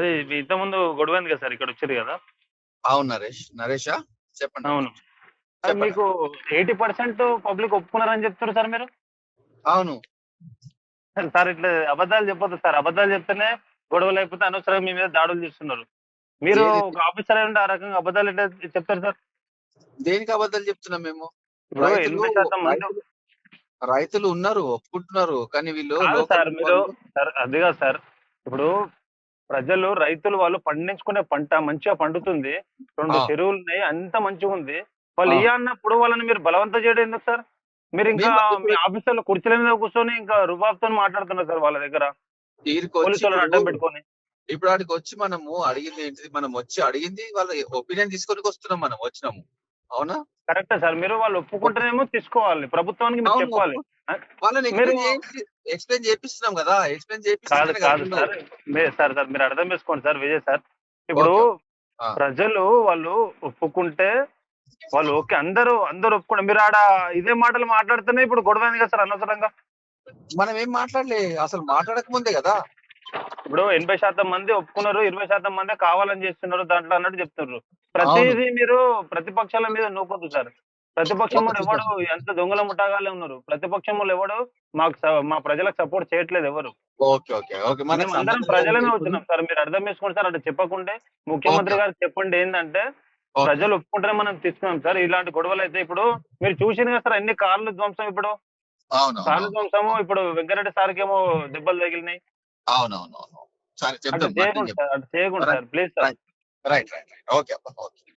అది ఇంత ముందు గొడవైంది కదా సార్ ఇక్కడ వచ్చారు కదా? అవును నరేష్ నరేషా? చెప్పండి. అవును. చెప్పండి. మీకు ఎయిటీ పర్సెంట్ పబ్లిక్ ఒప్పుకున్నారని చెప్తారు సార్ మీరు? అవును. సార్ ఇట్లా అబద్ధాలు చెప్పొద్దు సార్. అబద్ధాలు చెప్తేనే గొడవలు అయిపోతే అనవసరంగా మీ మీద దాడులు చేస్తున్నారు. మీరు ఏది? ఒక ఆఫీసర్ అయి ఉంటే ఆ రకంగా అబద్ధాలు ఎట్లా చెప్తారు సార్? దేనికి అబద్ధాలు చెప్తున్నాం మేము? ఇప్పుడు రైతులు ఎనభై శాతం మంది రైతులు- ఉన్నారు ఒప్పుకుంటున్నారు. కానీ వీళ్ళు కాదు లోకల్ సార్ మీరు సార్ అది కాదు సార్. ఇప్పుడు ప్రజలు రైతులు వాళ్ళు పండించుకునే పంట మంచిగా పండుతుంది. రెండు. చెరువులు ఉన్నాయి అంత మంచిగా ఉంది. వాళ్ళు. ఇయ్య అన్నప్పుడు వాళ్ళని మీరు బలవంతం చేయడం ఎందుకు సార్? మీరు ఇంకా మీ ఆఫీసులో కుర్చీల మీద కూర్చొని ఇంకా రుబాబ్తో మాట్లాడుతున్నారు సార్ వాళ్ళ దగ్గర. అడ్డం పెట్టుకొని. ఇప్పుడు ఆడికి వచ్చి మనము అడిగింది ఏంటిది? మనం వచ్చి అడిగింది వాళ్ళ ఒపీనియన్ తీసుకొని వస్తున్నాం మనం వచ్చినాము. అవునా? కరెక్టే సార్. మీరు వాళ్ళు ఒప్పుకుంటేనేమో తీసుకోవాలి. ప్రభుత్వానికి మీరు. చెప్పాలి. ఎక్స్ప్లెయిన్ చేపిస్తున్నాం కదా ఎక్స్ప్లెయిన్ కాదు కాదు సార్ మీ- సార్ సార్ మీరు అర్థం చేసుకోండి సార్ విజయ్ సార్. ఇప్పుడు. ప్రజలు వాళ్ళు ఒప్పుకుంటే వాళ్ళు ఓకే అందరూ అందరూ ఒప్పుకుంటే మీరు ఆడ ఇదే మాటలు మాట్లాడుతూనే ఇప్పుడు గొడవ అయింది కదా సార్ అనవసరంగా. మనం ఏం మాట్లాడలే అసలు మాట్లాడక ముందే కదా. ఇప్పుడు ఎనభై శాతం మంది ఒప్పుకున్నారు ఇరవై శాతం మంది కావాలని చేస్తున్నారు దాంట్లో అన్నట్టు చెప్తున్నారు. ప్రతిదీ మీరు ప్రతిపక్షాల మీద నూపొద్దు సార్. ప్రతిపక్షం వాళ్ళు ఎవడు ఎంత దొంగల ముఠాగాలే ఉన్నారు. ప్రతిపక్షం వాళ్ళు ఎవడు మాకు మా ప్రజలకు సపోర్ట్ చేయట్లేదు ఎవరు. అందరం లేదు. వచ్చినాం సార్. మీరు అర్థం చేసుకోండి సార్ అట్లా చెప్పకుంటే ముఖ్యమంత్రి. గారు చెప్పండి ఏంటంటే. ప్రజలు ఒప్పుకుంటే మనం తీసుకున్నాం సార్. ఇలాంటి గొడవలు అయితే ఇప్పుడు మీరు చూసిన కదా సార్ ఎన్ని కార్లు ధ్వంసం ఇప్పుడు. కార్లు ధ్వంసము ఇప్పుడు వెంకరెడ్డి సార్కి ఏమో దెబ్బలు తగిలినాయి. చేయకుండా సార్ అట్లా చేయకుండా sir please sir. Right right okay okay.